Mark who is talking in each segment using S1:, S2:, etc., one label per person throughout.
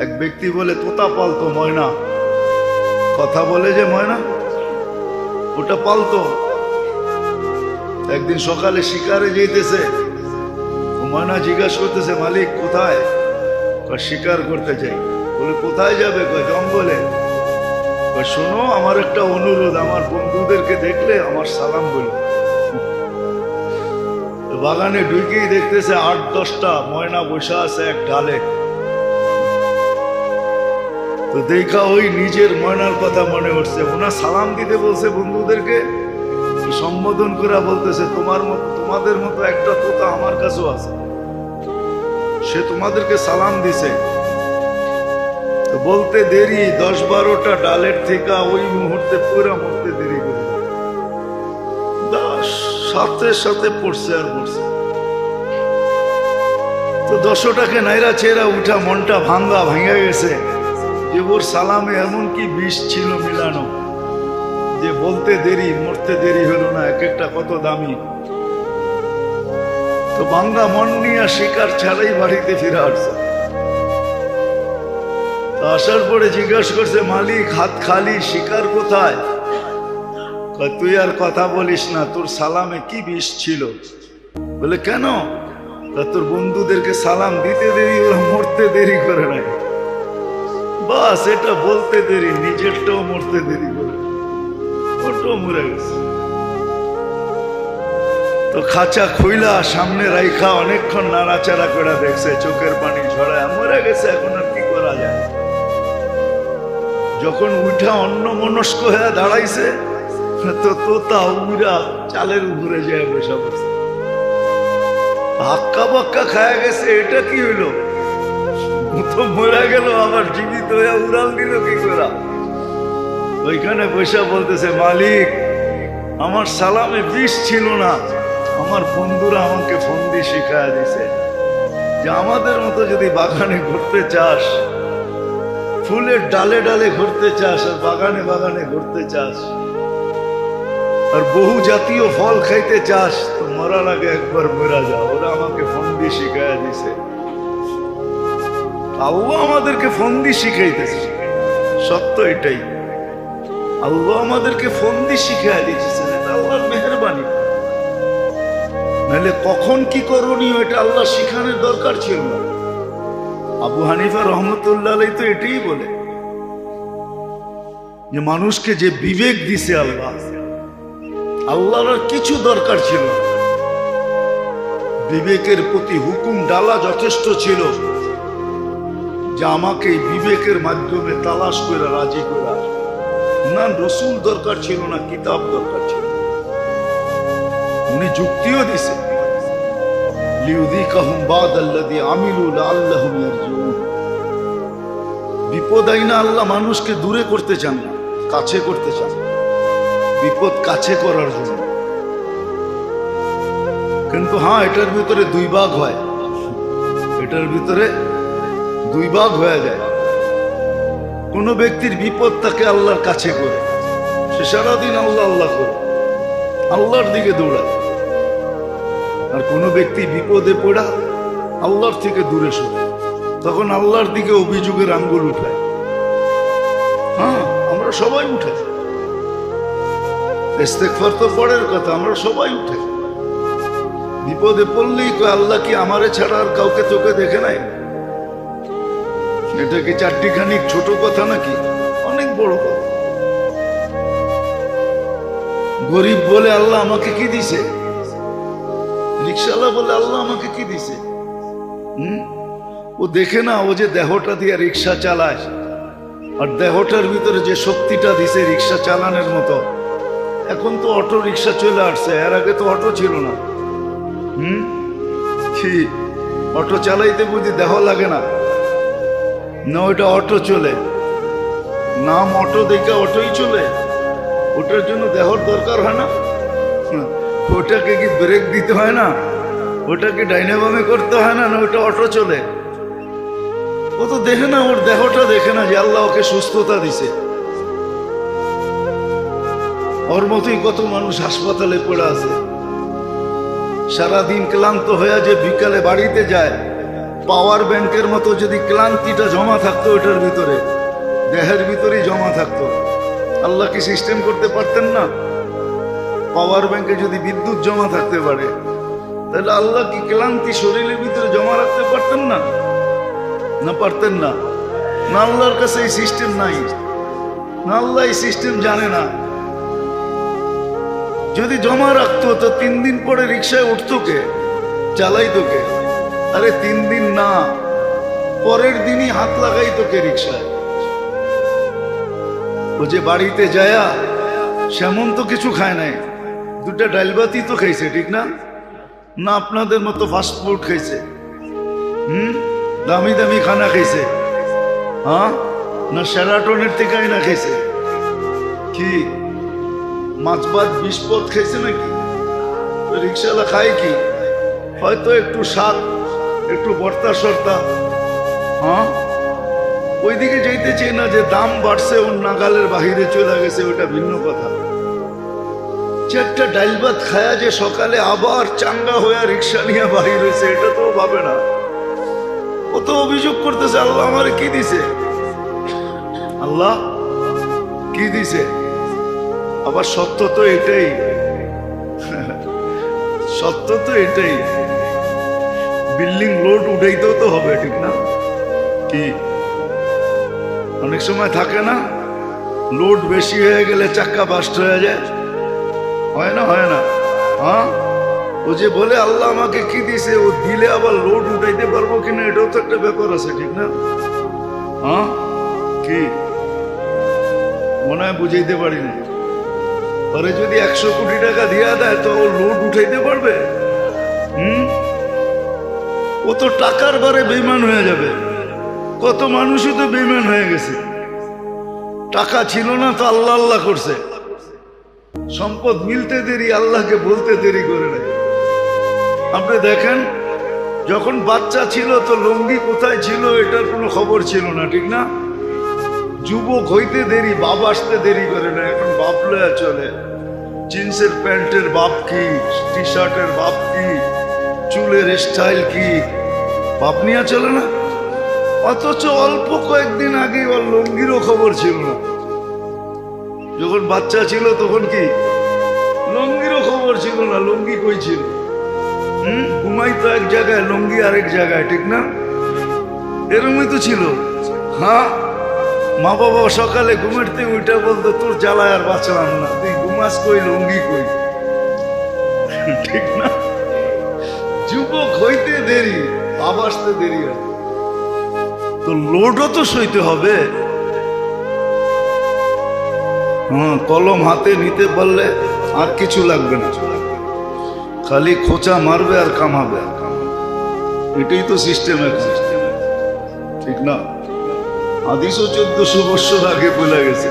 S1: এক ব্যক্তি বলে, তোতা পালতো ময়না। কথা বলে যে ময়না, ওটা পালতো একদিন সকালে শিকারে যেতেছে ময়না জিজ্ঞাসা করতেছে, মালিক, কোথায়? শিকার করতে চাই বলে, কোথায় যাবে? জঙ্গলে। শোনো, আমার একটা অনুরোধ, আমার বন্ধুদেরকে দেখলে আমার সালাম বলো। বাগানে ঢুকেই দেখতেছে, আট, দশটা ময়না বসে আছে এক ডালে তো দেখা ওই নিজের ময়নার কথা মনে উঠছে। ওনার সালাম দিতে বলছে বন্ধুদেরকে। সম্বোধন করে বলতেছে, তোমার মতো, তোমাদের মতো একটা তোতা আমার কাছেও আছে। সে তোমাদেরকে সালাম দিছে। বলতে দেরি, দশ বারোটা ডালের থেকে ওই মুহূর্তে পুরো মরতে দেরি করে সাথে সাথে পড়ছে আর পড়ছে তো দশটাকে নাইরা চেরা উঠা মনটা ভাঙ্গা ভাঙ্গা গেছে। যে ওর সালামে এমন কি বিষ ছিল মিলানো। যে বলতে দেরি, মরতে দেরি হলো না এক একটা কত দামি। তো বাংলা মন নিয়ে শিকার ছাড়াই বাড়িতে ফিরে আসছে। আসার পরে জিজ্ঞাসা করছে, মালিক, হাত খালি, শিকার কোথায়? তুই আর কথা বলিস না, তোর সালামে কি বিষ ছিল? বলে, কেন? তোর বন্ধুদেরকে সালাম দিতে দেরি ওরা মরতে দেরি করে নাই। বাস, এটা বলতে দেরি, নিজেরটাও মরতে দেরি করে ওটাও মরে গেছে। তো খাঁচা খুইলা সামনে রাইখা অনেকক্ষণ নাড়াচাড়া করে দেখছে, চোখের পানি ঝরায়। মরে গেছে, এখন আর কি করা যায়? যখন উঠা অন্য মনস্ক হয়ে দাঁড়াইছে, তো তোতা উড়া চালের উপরে যায় বসে বসে। হাক্কা বাক্কা খায়া গেছে, এটা কি হইল? তো মরে গেল, আবার জীবিত হয়ে উড়াল দিল কি ওইখানে বলতেছে, মালিক, আমার সালামে বিষ ছিল না। আমার বন্ধুরা আমাকে ফন্দি শিখায় দিছে যে আমাদের মতো যদি বাগানে ঘুরতে চাস, ফুলের ডালে ডালে ঘুরতে চাস আর বাগানে বাগানে ঘুরতে চাস আর বহু জাতীয় ফল খাইতে চাস, তো মরার আগে একবার মরা যা। ওরা আমাকে ফন্দি শিখায় দিছে। আল্লাহ আমাদেরকে ফন্দি শিখাইতেছে। সত্য এটাই। আল্লাহ আমাদেরকে ফন্দি শিখাই দিতেছে এটা আল্লাহর মেহরবানি। নাহলে কখন কি করণীয় এটা আল্লাহ শিখানোর দরকার ছিল না। আবু হানিফা রহমতুল্লাহ তো এটাই বলে। যে মানুষকে যে বিবেক দিছে আল্লাহ, আল্লাহর কিছু দরকার ছিল। বিবেকের প্রতি হুকুম ডালা যথেষ্ট ছিল। যে আমাকে বিবেকের মাধ্যমে তালাশ করে, রাজি করা না, রসুল দরকার ছিল না, কিতাব দরকার ছিল। উনি যুক্তিও দিছে বিপদ আইনা আল্লাহ মানুষকে দূরে করতে চান না, কাছে করতে চান। বিপদ কাছে করার জন্য। কিন্তু হ্যাঁ এটার ভিতরে দুই ভাগ হয়। এটার ভিতরে দুই ভাগ হয়ে যায়। কোন ব্যক্তির বিপদ তাকে আল্লাহর কাছে করে। সে সারাদিন আল্লাহ আল্লাহ করে। আল্লাহর দিকে দৌড়ায়। আর কোনো ব্যক্তি বিপদে পড়া আল্লাহর থেকে দূরে সরে। তখন আল্লাহর দিকে অভিযোগের আঙ্গুল উঠায়। হ্যাঁ আমরা সবাই উঠে ইস্তেকফার তো পরের কথা, আমরা সবাই উঠে বিপদে পড়লেই আল্লাহ কি আমারে ছাড়া আর কাউকে চোখে দেখে নাই? এটা কি চারটিখানি ছোট কথা নাকি? অনেক বড় কথা। গরিব বলে আল্লাহ আমাকে কি দিছে? রিক্সাওয়ালা বলে আল্লাহ আমাকে কি দিছে? হুম? ও দেখে না, ও যে দেহটা দিয়ে রিক্সা চালায়। আর দেহটার ভিতরে যে শক্তিটা দিছে রিক্সা চালানোর মতো। এখন তো অটো রিক্সা চলে আসছে, এর আগে তো অটো ছিল না। হুম? অটো চালাইতে বুঝি দেহ লাগে না। না ওইটা অটো চলে। নাম অটো দেখে অটোই চলে। ওটার জন্য দেহর দরকার হয় না? হুম, ওটাকে কি ব্রেক দিতে হয় না? ওটাকে ডাইনাবামে করতে হয় না না ওটা অটো চলে? ও তো দেখে না ওর দেহটা দেখে না যে আল্লাহ ওকে সুস্থতা দিছে। ওর মতোই কত মানুষ হাসপাতালে পড়ে আছে। সারাদিন ক্লান্ত হয়ে যে বিকালে বাড়িতে যায় পাওয়ার ব্যাংকের মতো যদি ক্লান্তিটা জমা থাকতো ওটার ভিতরে, দেহের ভিতরেই জমা থাকতো। আল্লাহ কি সিস্টেম করতে পারতেন না? পাওয়ার ব্যাংকে যদি বিদ্যুৎ জমা থাকতে পারে, তাহলে আল্লাহ কি ক্লান্তি শরীরের ভিতরে জমা রাখতে পারতেন না? না পারতেন না। আল্লাহর কাছে এই সিস্টেম নাই। না আল্লাহ এই সিস্টেম জানে না। যদি জমা রাখতো, তো তিন দিন পরে রিক্সায় উঠতো কে? চালাইতো কে? আরে তিন দিন না। পরের দিনই হাত লাগাইতো কে রিক্সায় ও যে বাড়িতে যায়া, সেমন তো কিছু খায় নাই। দুটা ডাইলবাতি তো খাইছে, ঠিক না? না আপনাদের মতো ফাস্ট ফুড খাইছে। হুম? দামি দামি খানা খাইছে। হ্যাঁ? না সেরাটনের থেকে না খাইছে। কি? মাছ ভাত বিষ খাইছে নাকি? রিক্সাওয়ালা খায় কি? হয়তো একটু শাক একটু বর্তা সর্তা। হ্যাঁ? ওইদিকে চাই না যে দাম বাড়ছে ওর নাগালের বাহিরে চলে গেছে ওটা ভিন্ন কথা। একটা ডাইল ভাত খায়া যে সকালে আবার চাঙ্গা হয়ে রিক্সা নিয়ে বাহির হয়েছে এটা তো ভাবে না। ও তো অভিযোগ করতেছে আল্লাহ আমার কি দিছে? আল্লাহ কি দিছে? আবার সত্য তো এটাই। সত্য তো এটাই। বিল্ডিং লোড উঠাইতেও তো হবে, ঠিক না? কি? অনেক সময় থাকে না, লোড বেশি হয়ে গেলে চাক্কা বাস্ট হয়ে যায়। হয় না হয় না? হ্যাঁ? ও যে বলে, আল্লাহ আমাকে কি দিছে, ও দিলে আবার লোড উঠাইতে পারব কিনা এটাও তো একটা ব্যাপার আছে, ঠিক না? হ্যাঁ? কি? মনে হয় বুঝাইতে পারি না। পরে যদি একশো কোটি টাকা দিয়া দেয়, তো ও লোড উঠাইতে পারবে? হুম? ও তো টাকার বারে বেইমান হয়ে যাবে। কত মানুষই তো বেইমান হয়ে গেছে। টাকা ছিল না তো আল্লাহ আল্লাহ করছে। সম্পদ মিলতে দেরি, আল্লাহকে বলতে দেরি করে নাই। আপনি দেখেন, যখন বাচ্চা ছিল তো লঙ্গি কোথায় ছিল এটার কোনো খবর ছিল না, ঠিক না? যুবক হইতে দেরি, বাপ আসতে দেরি করে না এখন বাপ লয়া চলে। জিন্সের প্যান্টের বাপ কি টি শার্টের বাপ কি? চুলের স্টাইল কি? বাপ নিয়ে চলে না? অথচ অল্প কয়েকদিন আগে ওর লঙ্গিরও খবর ছিল না। যখন বাচ্চা ছিল তখন কি? লঙ্গিরও খবর ছিল না, লঙ্গি কই ছিল? হুম? ঘুমাই তো এক জায়গায়, লঙ্গি আরেক জায়গায়, ঠিক না? এরমই তো ছিল। হ্যাঁ? মা বাবা সকালে ঘুমাতে উঠে বলতো, তোর জ্বালায় আর বাঁচলাম না। তুই ঘুমাস কই, লঙ্গি কই? ঠিক না? যুবক হইতে দেরি বাবা আসতে দেরি তো লোডও তো সইতে হবে। হ্যাঁ কলম হাতে নিতে পারলে আর কিছু লাগবে না। খালি খোঁচা মারবে আর কামাবে। এটাই তো সিস্টেম ঠিক না? হাদিসও চোদ্দশো বৎসর আগে বলে গেছে।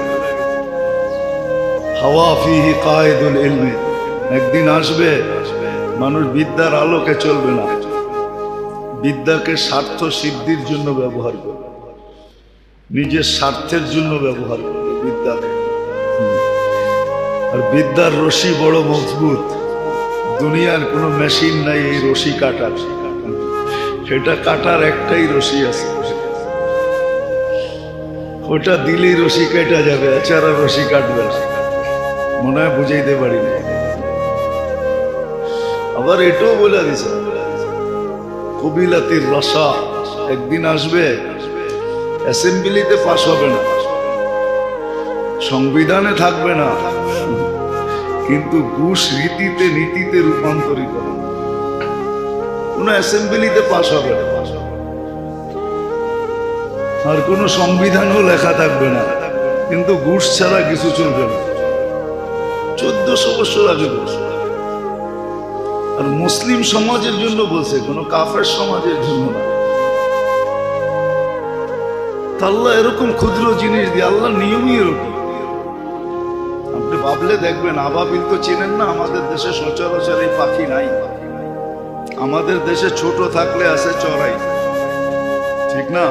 S1: হাওয়া ফিহি কায়দুল ইলমে। একদিন আসবে মানুষ বিদ্যার আলোকে চলবে না। বিদ্যাকে স্বার্থ সিদ্ধির জন্য ব্যবহার করবে। নিজের স্বার্থের জন্য ব্যবহার করবে বিদ্যাকে। আর বিদ্যার রশি বড় মজবুত। দুনিয়ার কোনো মেশিন নাই এই রশি কাটার। সেটা কাটার একটাই রশি আছে। ওটা দিলেই রশি কেটে যাবে, এছাড়া রশি কাটবে মনে হয় বুঝাইতে পারি না আবার এটাও বলে দিছে, কবিলাতির রসা একদিন আসবে, অ্যাসেম্বলিতে পাশ হবে না, সংবিধানে থাকবে না, কিন্তু ঘুষ রীতিতে নীতিতে রূপান্তরিত কোন অ্যাসেম্বলিতে পাশ হবে না। আর কোনো সংবিধানও লেখা থাকবে না, কিন্তু ঘুষ ছাড়া কিছু চলবে না। চোদ্দশো বছর আগে বলছে আর মুসলিম সমাজের জন্য বলছে, কোনো কাফের সমাজের জন্য না। আল্লাহ এরকম ক্ষুদ্র জিনিস দিয়ে, আল্লাহ নিয়মই এরকম। আপনি ভাবলে দেখবেন, আবাবিল তো চেনেন না, আমাদের দেশে সচরাচর এই পাখি নাই। আমাদের দেশে ছোট থাকলে আছে চড়াই। ঠিক না?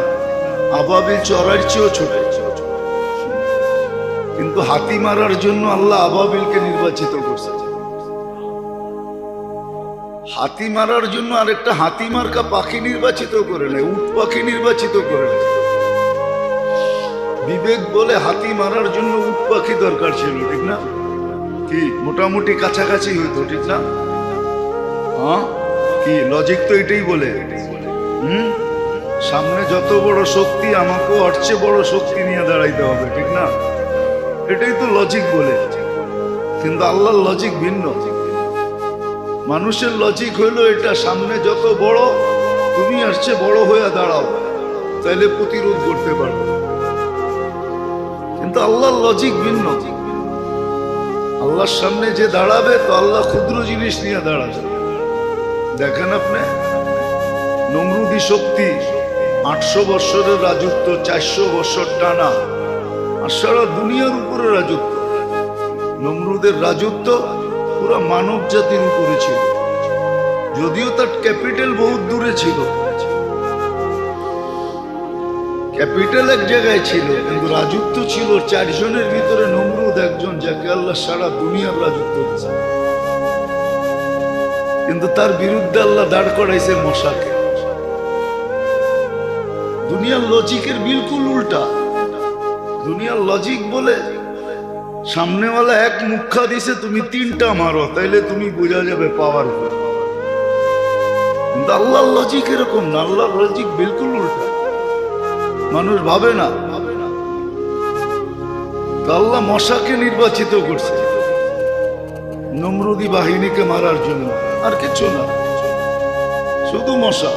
S1: আবাবিল চড়াইর চেয়েও ছোট। কিন্তু হাতি মারার জন্য আল্লাহ আবাবিলকে নির্বাচিত করছে। হাতি মারার জন্য আরেকটা হাতি মার্কা পাখি নির্বাচিত করে নেয়, উট পাখি নির্বাচিত করে নেয়। বিবেক বলে হাতি মারার জন্য উট পাখি দরকার ছিল, ঠিক না? কি, মোটামুটি কাছাকাছি হইতো, ঠিক না? হ্যাঁ? কি লজিক তো এটাই বলে। হুম? সামনে যত বড় শক্তি, আমাকেও ওর চেয়ে বড় শক্তি নিয়ে দাঁড়াইতে হবে, ঠিক না? এটাই তো লজিক বলে। কিন্তু আল্লাহর লজিক ভিন্ন। মানুষের লজিক হইল এটা, সামনে যত বড়, তুমি আসছে বড় হয়ে দাঁড়াও, তাইলে প্রতিরোধ করতে পারবে। কিন্তু আল্লাহর লজিক ভিন্ন। আল্লাহর সামনে যে দাঁড়াবে, তো আল্লাহ ক্ষুদ্র জিনিস নিয়ে দাঁড়াবে। দেখেন আপনি, নমরুদি শক্তি আটশো বৎসরের রাজত্ব, চারশো বৎসর টানা, আর সারা দুনিয়ার উপরে রাজত্ব। নমরুদের রাজত্ব পুরো মানব জাতির উপরে ছিল। যদিও তার ক্যাপিটাল বহুত দূরে ছিল। ক্যাপিটাল এক জায়গায় ছিল, কিন্তু রাজত্ব ছিল চারজনের ভিতরে নমরুদ একজন, যাকে আল্লাহ সারা দুনিয়ার রাজত্ব দিয়েছে। কিন্তু তার বিরুদ্ধে আল্লাহ দাঁড় করাইছে মশাকে। দুনিয়ার লজিকের বিলকুল উল্টা। দুনিয়ার লজিক বলে সামনেওয়ালা এক মুখা দিছে, তুমি তিনটা মারো, তাইলে তুমি বোঝা যাবে পাওয়ার কিন্তু লজিক এরকম না লজিক বিলকুল উল্টা। মানুষ ভাবে না। আল্লাহ মশাকে নির্বাচিত করছে। নমরুদি বাহিনীকে মারার জন্য। আর কিছু না। শুধু মশা।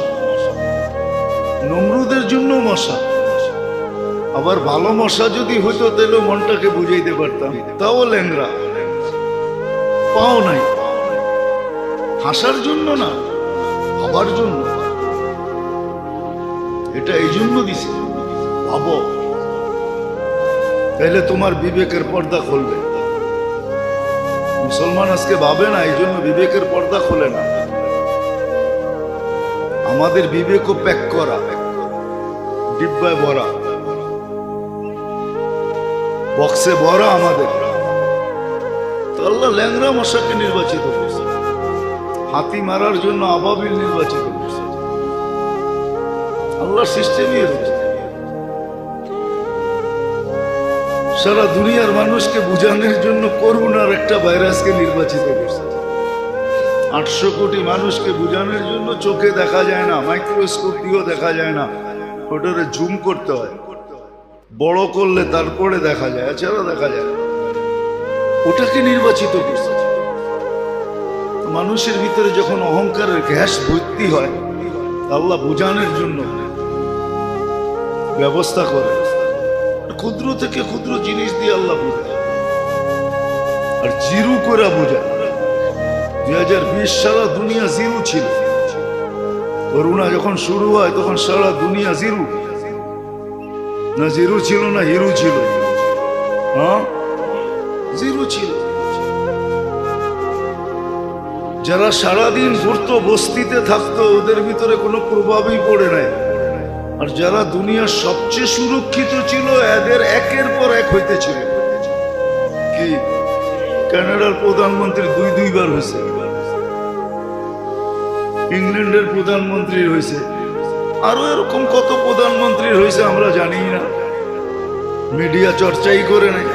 S1: নমরুদের জন্য মশা। আবার ভালো মশা যদি হইতো তাহলে মনটাকে বুঝাইতে পারতাম। তাও ল্যাংরা পাও নাই। হাসার জন্য না, ভাবার জন্য। এটা এই জন্য দিছে। ভাবো। তাহলে তোমার বিবেকের পর্দা খুলবে। মুসলমান আজকে ভাবে না, এই জন্য বিবেকের পর্দা খোলে না। আমাদের বিবেকও প্যাক করা। ডিব্বায় ভরা। বক্সে ভরা আমাদের। আল্লাহ ল্যাংরা মশাকে নির্বাচিত করছে হাতি মারার জন্য আবাবিল নির্বাচিত করছে আল্লাহ সিস্টেমই সারা দুনিয়ার মানুষকে বুঝানোর জন্য করুণার একটা ভাইরাসকে নির্বাচিত করছে আটশো কোটি মানুষকে বোঝানোর জন্য চোখে দেখা যায় না মাইক্রোস্কোপ দিয়েও দেখা যায় না। ওটারে জুম করতে হয়। বড় করলে তারপরে দেখা যায় এছাড়া দেখা যায়। ওটাকে নির্বাচিত করছে। মানুষের ভিতরে যখন অহংকারের গ্যাস ভর্তি হয়, আল্লাহ বোঝানোর জন্য ব্যবস্থা করে। ক্ষুদ্র থেকে ক্ষুদ্র জিনিস দিয়ে আল্লাহ বোঝায়। আর জিরু করে বোঝায়। দুই হাজার বিশ সারা দুনিয়া জিরু ছিল। করোনা যখন শুরু হয়, তখন সারা দুনিয়া জিরু। না জিরু ছিল না হিরু ছিল হ্যাঁ ছিল যারা সারাদিন ঘুরতো, বস্তিতে থাকতো, ওদের ভিতরে কোনো প্রভাবই পড়ে নাই। আর যারা দুনিয়ার সবচেয়ে সুরক্ষিত ছিল, এদের একের পর এক হইতেছিল কি? কানাডার প্রধানমন্ত্রী দুই দুইবার হয়েছে। ইংল্যান্ডের প্রধানমন্ত্রী হয়েছে। আরও এরকম কত প্রধানমন্ত্রী হয়েছে আমরা জানি না। মিডিয়া চর্চাই করে নাই।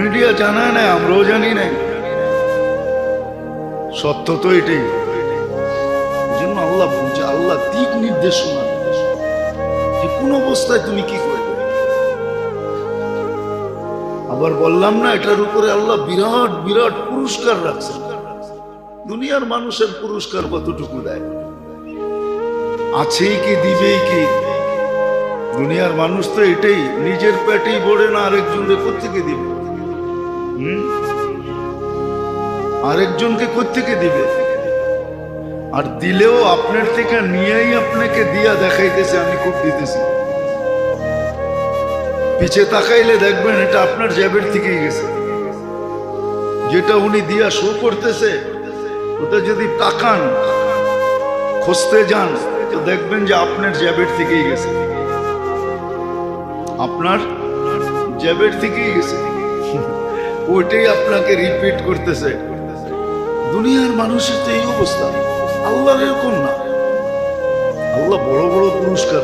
S1: মিডিয়া জানায় না আমরাও জানি না সত্য তো এটাই। জন্য আল্লাহ বুঝে আল্লাহ দিক নির্দেশনা। যে কোন অবস্থায় তুমি কি করবে? আবার বললাম না, এটার উপরে আল্লাহ বিরাট বিরাট পুরস্কার রাখছে দুনিয়ার মানুষের পুরস্কার কতটুকু দেয়? আছেই কি, দিবেই কি? দুনিয়ার মানুষ তো এটাই, নিজের পেটেই ভরে না আরেকজনকে কোথেকে দিবে? আরেকজনকে কোথেকে দিবে? আর দিলেও আপনার থেকে নিয়েই আপনাকে দিয়া দেখাইতেছে, আমি খুব দিতেছি। পিছে তাকাইলে দেখবেন এটা আপনার জ্যাবের থেকেই গেছে। যেটা উনি দিয়া শো করতেছে ওটা যদি তাকান, খুঁজতে যান, তো দেখবেন যে আপনার জ্যাবের থেকেই গেছে। আপনার জ্যাবের থেকেই গেছে। ওইটাই আপনাকে রিপিট করতেছে। দুনিয়ার মানুষের তো এই অবস্থা। আল্লাহর এরকম না। আল্লাহ বড় বড় পুরস্কার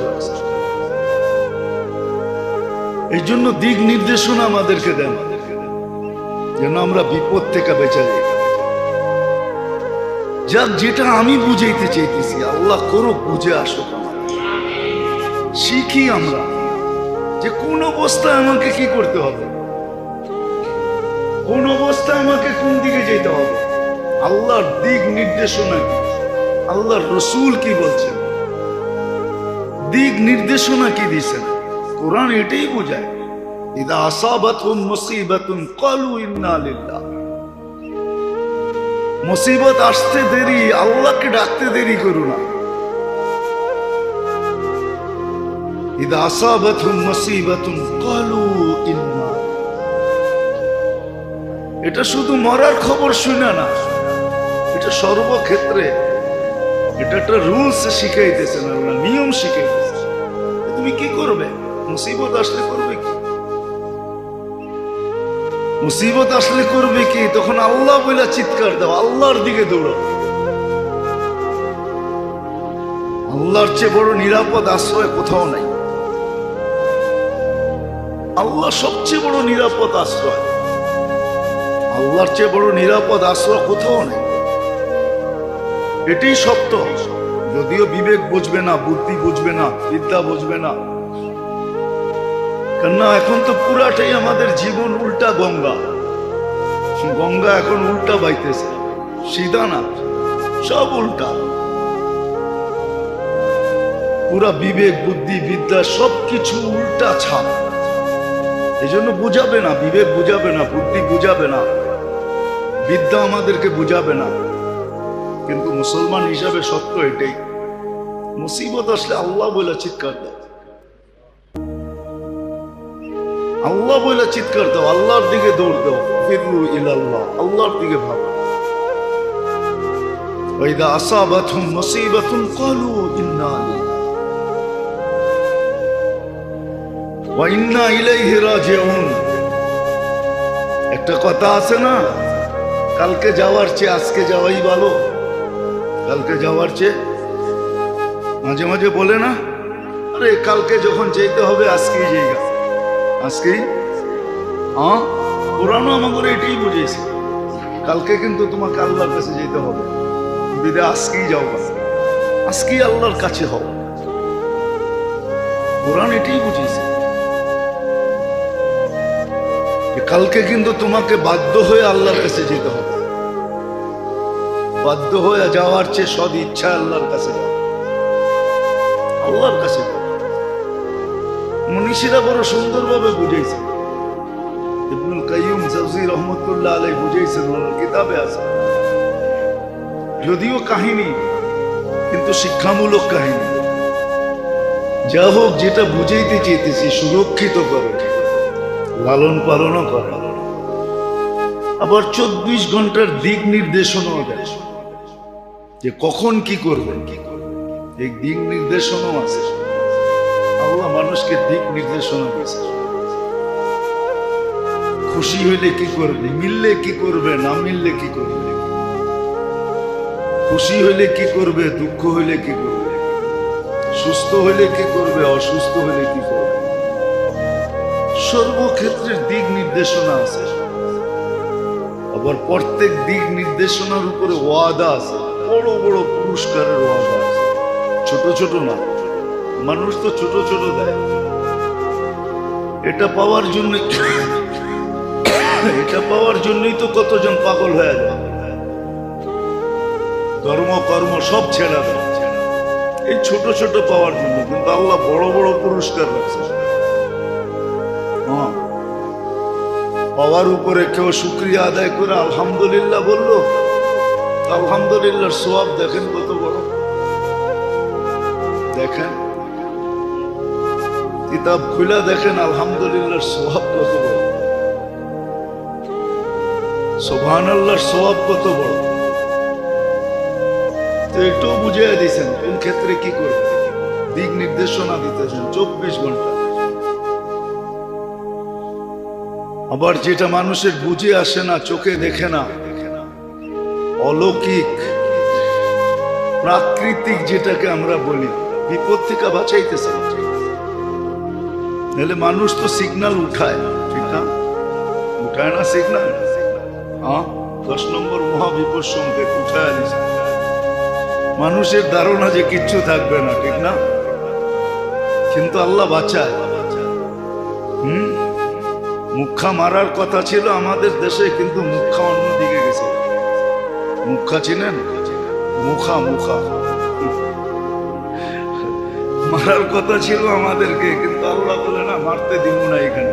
S1: এই জন্য দিক নির্দেশনা আমাদেরকে দেন। যেন আমরা বিপদ থেকে বেঁচে যাই। যাক, যেটা আমি বুঝাইতে চাইতেছি, আল্লাহ করুক বুঝে আসুক শিখি আমরা যে কোন অবস্থায় আমাকে কি করতে হবে? কোন অবস্থায় আমাকে কোন দিকে যেতে হবে? আল্লাহর দিক নির্দেশনা কি? আল্লাহর রসুল কি বলছেন? দিক নির্দেশনা কি দিয়েছেন কোরআন এটাই বোঝায়। ইদা আসাবাতুম মুসিবাতুন ক্বালু ইন্না লিল্লাহ। মুসিবত আসতে দেরি, আল্লাহকে ডাকতে দেরি করো না। এটা শুধু মরার খবর শুনে না, এটা সর্বক্ষেত্রে এটা একটা রুলস শিখাইতেছেন আল্লাহ, নিয়ম শিখাইতেছে তুমি কি করবে? মুসিবত আসলে করবে কি? মুসিবত আসলে করবে কি? তখন আল্লাহ বলে চিৎকার দাও, আল্লাহর দিকে দৌড়ো আল্লাহর চেয়ে বড় নিরাপদ আশ্রয় কোথাও নাই। আল্লাহ সবচেয়ে বড় নিরাপদ আশ্রয়। আল্লাহর চেয়ে বড় নিরাপদ আশ্রয় কোথাও নেই। এটাই সত্য। যদিও বিবেক বুঝবে না, বুদ্ধি বুঝবে না, বিদ্যা বুঝবে না কেননা এখন তো পুরাটাই আমাদের জীবন উল্টা গঙ্গা। গঙ্গা এখন উল্টা বাইতেছে, সিধা না, সব উল্টা। পুরা বিবেক, বুদ্ধি, বিদ্যা, সবকিছু উল্টা ছাপ। এই জন্য বুঝাবে না, বিবেক বুঝাবে না, বুদ্ধি বুঝাবে না। বিদ্যা আমাদেরকে বুঝাবে না। কিন্তু মুসলমান হিসাবে সত্য এটাই। মুসিবত আসলে আল্লাহ বলে চিৎকার দাও আল্লাহ বলে চিৎকার দাও, আল্লাহর দিকে দৌড় দাও, ফিরু ইলাল্লাহ, আল্লাহর দিকে ভাবো। আসাবাতুম মুসিবাতুন ক্বালু ইন্না লিল্লাহি ওয়া ইন্না ইলাইহি একটা কথা আছে না, কালকে যাওয়ার চেয়ে আজকে যাওয়াই ভালো। কালকে যাওয়ার চেয়ে মাঝে মাঝে বলে না, আরে কালকে যখন যেতে হবে আজকেই যাইগা আজকেই হ্যাঁ? পুরানো আমাকে এটাই বুঝিয়েছে। কালকে কিন্তু তোমাকে আল্লাহর কাছে যেতে হবে। বিদে আজকেই যাও আজকেই আল্লাহর কাছে হও। কোরআন এটাই বুঝিয়েছে। কালকে কিন্তু তোমাকে বাধ্য হয়ে আল্লাহর কাছে যেতে হবে। বাধ্য হয়ে যাওয়ার চেয়ে সদ ইচ্ছা আল্লাহর কাছে। যাও আল্লাহর কাছে মনীষীরা বড় সুন্দরভাবে বুঝাইছে। ইবনুল কাইয়ুম জাউজি রহমতুল্লাহ আলাই বুঝাইছেন কিতাবে আছে। যদিও কাহিনী, কিন্তু শিক্ষামূলক কাহিনী। যা হোক, যেটা বুঝাইতে সুরক্ষিত করো লালন পালনও করে। আবার চব্বিশ ঘণ্টার দিক নির্দেশনাও দেয়। যে কখন কি করবেন কি করবেন, এই দিক নির্দেশনাও আছে। মানুষকে দিক নির্দেশনা দিয়েছে খুশি হইলে কি করবে? মিললে কি করবে? না মিললে কি করবে? খুশি হইলে কি করবে? দুঃখ হইলে কি করবে? সুস্থ হইলে কি করবে? অসুস্থ হইলে কি করবে? সর্বক্ষেত্রের দিক নির্দেশনা আছে। আবার প্রত্যেক দিক নির্দেশনার উপরে ওয়াদা আছে। বড় বড় পুরস্কারের ওয়াদা আছে। ছোট ছোট না। মানুষ তো ছোট ছোট দেয়। এটা পাওয়ার জন্য এটা পাওয়ার জন্যই তো কতজন পাগল হয়ে যায়। ধর্ম, কর্ম সব ছেড়া এই ছোট ছোট পাওয়ার জন্য কিন্তু আল্লাহ বড় বড় পুরস্কার রাখছে। হ্যাঁ। পাওয়ার উপরে কেউ শুক্রিয়া আদায় করে আলহামদুলিল্লাহ বলল আলহামদুলিল্লাহ সোয়াব দেখেন কত বড়। দেখেন। কিতাব খুলে দেখেন, আলহামদুলিল্লাহ সোয়াব কত বড়। সোভান আল্লাহর সোয়াব কত বড়। তো এটাও বুঝিয়ে দিয়েছেন, কোন ক্ষেত্রে কি করবে? দিক নির্দেশনা দিতেছেন, চব্বিশ ঘণ্টা। আবার যেটা মানুষের বুঝে আসে না, চোখে দেখে না, অলৌকিক, প্রাকৃতিক যেটাকে আমরা বলি, বিপদ থেকে বাঁচাইতেছে। নাহলে মানুষ তো সিগনাল উঠায় ঠিক না? উঠায় না সিগনাল হ্যাঁ? দশ নম্বর মহাবিপদ সংকেত উঠায় মানুষের ধারণা যে কিচ্ছু থাকবে না, ঠিক না? কিন্তু আল্লাহ বাঁচায়। হুম? মুখা মারার কথা ছিল আমাদের দেশে, কিন্তু মুখা অন্যদিকে গেছে। মুখা চিনেন? মুখা মুখা। মারার কথা ছিল আমাদেরকে, কিন্তু আল্লাহ বলে, না, মারতে দিব না এখানে।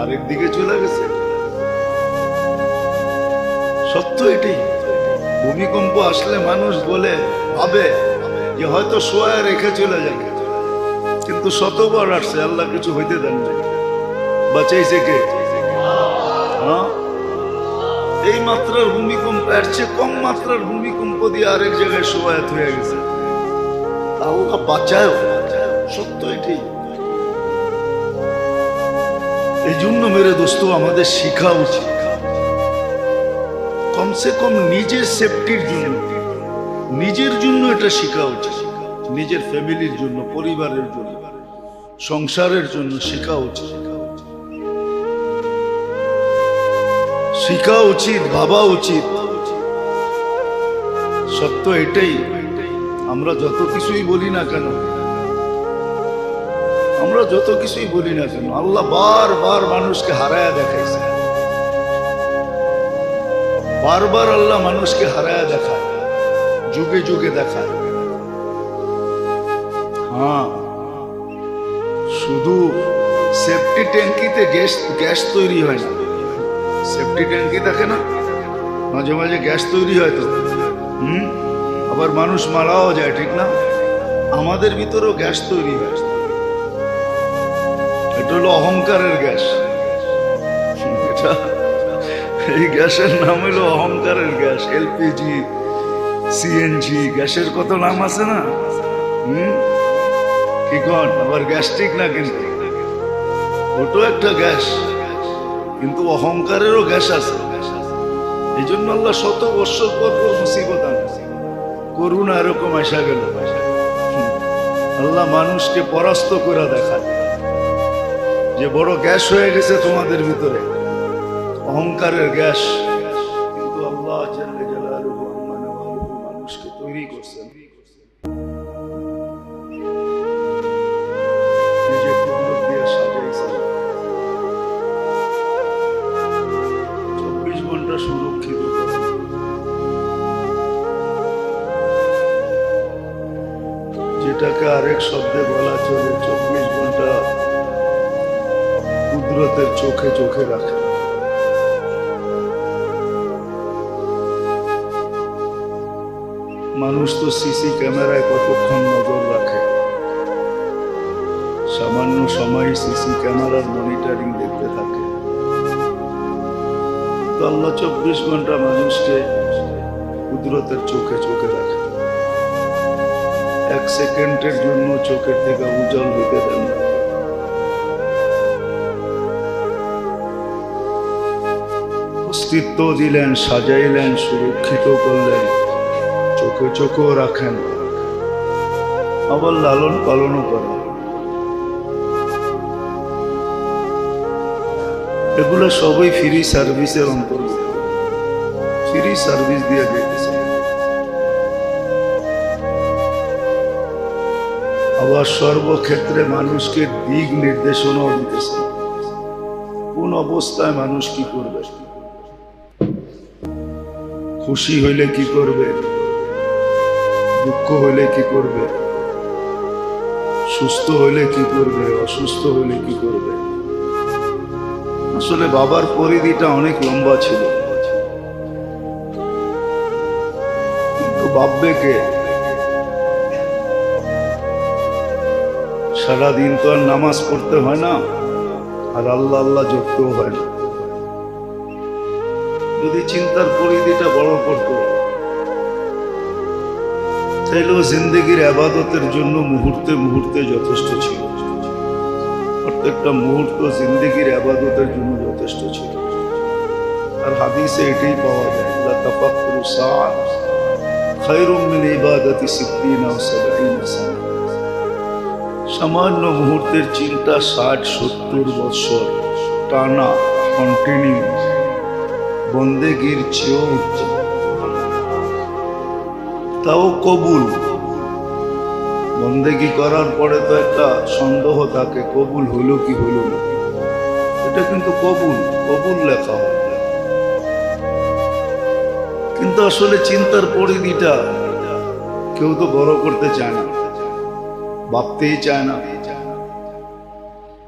S1: আরেক দিকে চলে গেছে। সত্য এটাই। ভূমিকম্প আসলে মানুষ বলে ভাবে যে হয়তো শোয়া রেখে চলে যাবে কিন্তু শতবার আসছে, আল্লাহ কিছু হইতে দেন বাঁচাইছে কে? হ্যাঁ? এই মাত্রার ভূমিকম্প, এর চেয়ে কম মাত্রার ভূমিকম্প দিয়ে আরেক জায়গায় শোয়াত হয়ে গেছে। আল্লাহ বাঁচায় সত্য এটাই। এই জন্য মেরে দোস্ত, আমাদের শিখা উচিত। কমসে কম নিজের সেফটির জন্য, নিজের জন্য এটা শেখা উচিত। নিজের ফ্যামিলির জন্য, পরিবারের জন্য, সংসারের জন্য শেখা উচিত। শিখা উচিত, ভাবা উচিত। সত্য এটাই। আমরা যত কিছুই বলি না কেন, আমরা যত কিছুই বলি না কেন, আল্লাহ বারবার মানুষকে হারায়া দেখাইছে। বারবার আল্লাহ মানুষকে হারায়া দেখায়, যুগে যুগে দেখায়। হ্যাঁ শুধু সেফটি ট্যাঙ্কিতে গ্যাস গ্যাস তৈরি হয় না। সেফটি ট্যাঙ্কি থাকে না, মাঝে মাঝে গ্যাস তৈরি হয় তো। হুম? আবার মানুষ মারাও যায়, ঠিক না? আমাদের ভিতরেও গ্যাস তৈরি হয়। এটা হলো অহংকারের গ্যাস। এই গ্যাসের নাম হলো অহংকারের গ্যাস, এলপিজি, সিএনজি, গ্যাসের কত নাম আছে না? হুম? কি কন? আবার গ্যাস্ট্রিক না কিন্তু? ওটাও একটা গ্যাস, কিন্তু অহংকারেরও গ্যাস আছে। এই জন্য আল্লাহ শত বৎসর পর মুসিবত আনছে করুণা এরকম আসা গেল। আল্লাহ মানুষকে পরাস্ত করে দেখা যে বড় গ্যাস হয়ে গেছে তোমাদের ভিতরে। অহংকারের গ্যাস। কিন্তু আল্লাহ মানুষকে তৈরি করছেন। আরেক শব্দে বলা চলে চব্বিশ ঘণ্টা কুদরতের চোখে চোখে রাখে। মানুষ তো সিসি ক্যামেরায় কতক্ষণ নজর রাখে? সামান্য সময় সিসি ক্যামেরার মনিটরিং দেখতে থাকে। আল্লাহ চব্বিশ ঘণ্টা মানুষকে কুদরতের চোখে চোখে রাখে। এক সেকেন্ডের জন্য চোখের থেকে উজ্জ্বল হইতে দেন অস্তিত্ব দিলেন, সাজাইলেন, সুরক্ষিত করলেন, চোখে চোখেও রাখেন। আবার লালন পালনও করেন। এগুলো সবই ফ্রি সার্ভিসের অন্তর্গত ফ্রি সার্ভিস দিয়ে যেতেছে আবার সর্বক্ষেত্রে মানুষকে দিক নির্দেশনাও দিতেছে। কোন অবস্থায় মানুষ কি করবে? খুশি হইলে কি করবে? দুঃখ হইলে কি করবে? সুস্থ হইলে কি করবে? অসুস্থ হইলে কি করবে? আসলে বাবার পরিধিটা অনেক লম্বা ছিল। কিন্তু ভাববে সারাদিন তো আর নামাজ পড়তে হয় না। আর আল্লাহ আল্লাহ জপতেও হয় না। যদি চিন্তার পরিধিটা বড় করতো, তাইলেও জিন্দগির আবাদতের জন্য মুহূর্তে মুহূর্তে যথেষ্ট ছিল। প্রত্যেকটা মুহূর্ত জিন্দগির আবাদতের জন্য যথেষ্ট ছিল। আর হাদিসে এটাই পাওয়া যায়, লা তাফাক্কুরু সাআত খায়রুম মিন ইবাদাতি সিদ্দিনা ও সাবঈনা সানা। সামান্য মুহূর্তের চিন্তা ষাট, সত্তর বছর টানা কন্টিনিউ বন্দেগীর চেয়েও তাও কবুল। বন্দেগি করার পরে তো একটা সন্দেহ থাকে, কবুল হলো কি হলো না। এটা কিন্তু কবুল কবুল লেখা হয়। কিন্তু আসলে চিন্তার পরিধিটা কেউ তো বড় করতে চায় না। ভাবতেই চায় না।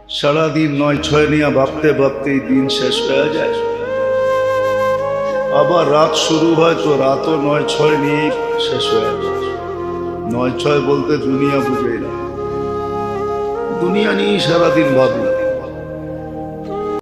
S1: সারাদিন নয়, ছয় নিয়ে ভাবতে ভাবতেই দিন শেষ হয়ে যায়। আবার রাত শুরু হয় তো রাতও নয়, ছয় নিয়ে শেষ হয়ে যায়। নয়, ছয় বলতে দুনিয়া বুঝে না। দুনিয়া নিয়েই সারাদিন ভাবি।